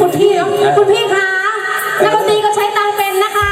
คุณพี่ คุณพี่คะนักดตรีก็ใช้ตังเป็นนะคะ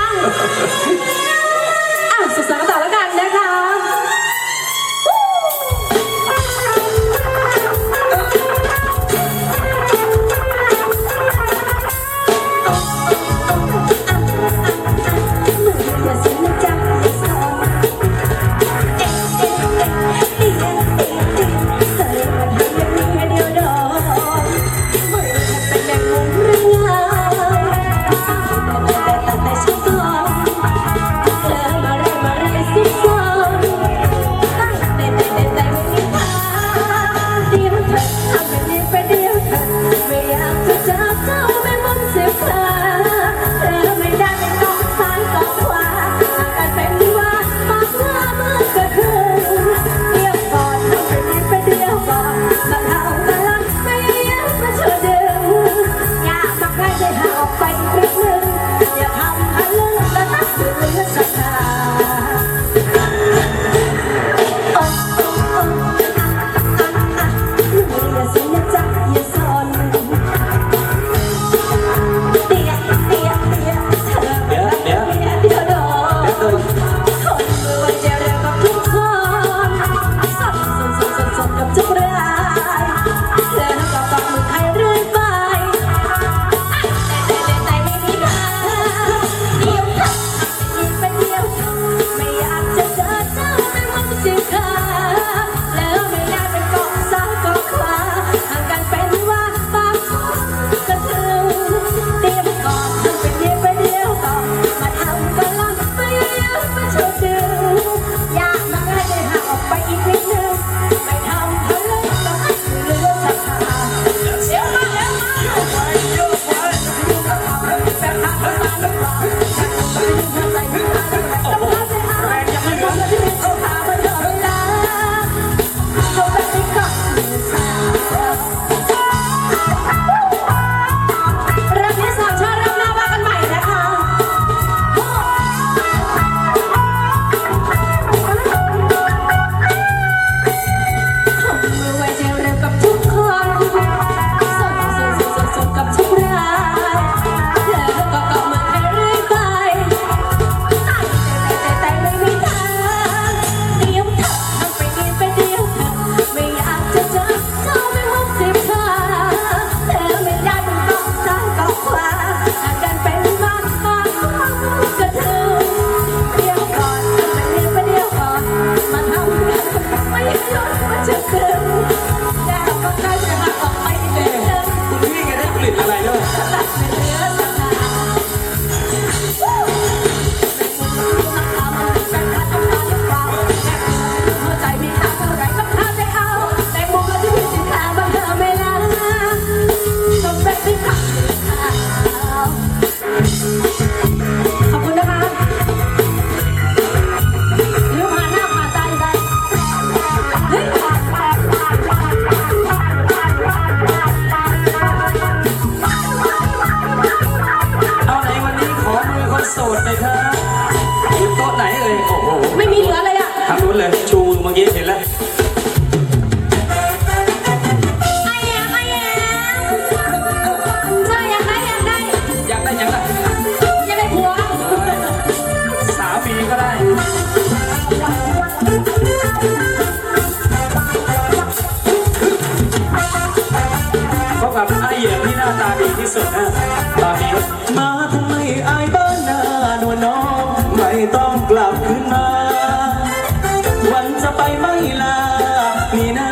ยโต๊ะไหนเลยโอ้โหไม่มีเหลือเลยอะทางนู้นเลยชูเมื่อกี้เห็นแล้วอยากได้อยากได้สามีก็ได้พบกับไอเหยียอที่หน้าตาดีที่สุดนะตอนนี้มา ไปไม่ลามีหน้า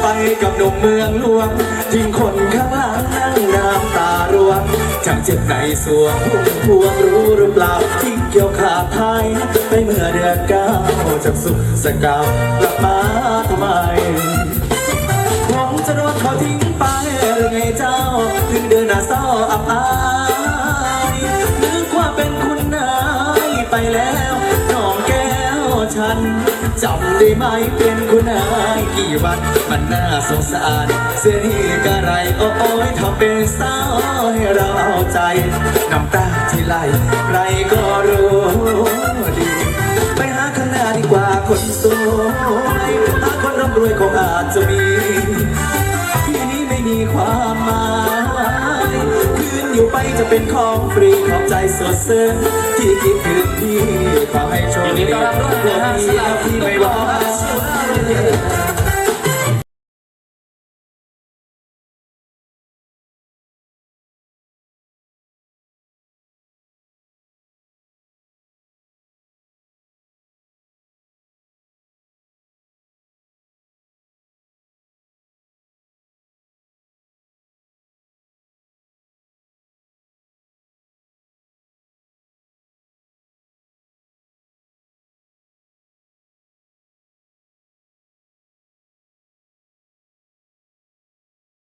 ไปกับหนุ่มเมืองหลวงทิ้งคนข้างหลังนั่งน้ำตาร่วงจำเจ็บในสวงพุ่มพวงรู้หรือเปล่าที่เกี่ยวขาไท้ายไปเมื่อเดือนเก้าจากสุขสกาวกลับมาทำไมคงจะโดนเขาทิ้งไปหรือไงเจ้า ถึงเดินหน้าเศร้าอับอายนึกว่าเป็นคุณนายไปแล้วน้องแก้วฉัน จำได้ไหมเป็นคุณนายกี่วันมันน่าสงสารเสียดีกะไรโอ้โอ้ยทำเป็นเศร้าให้เราเอาใจน้ำตาที่ไหลใครก็รู้ ไปจะเป็นของฟรีขอบใจสดซึ้งที่คิดถึงพี่ขอให้โชคยินดีต้อนรับด้วยนะฮะสำหรับที่พี่ไม่ไม่ว่าว่า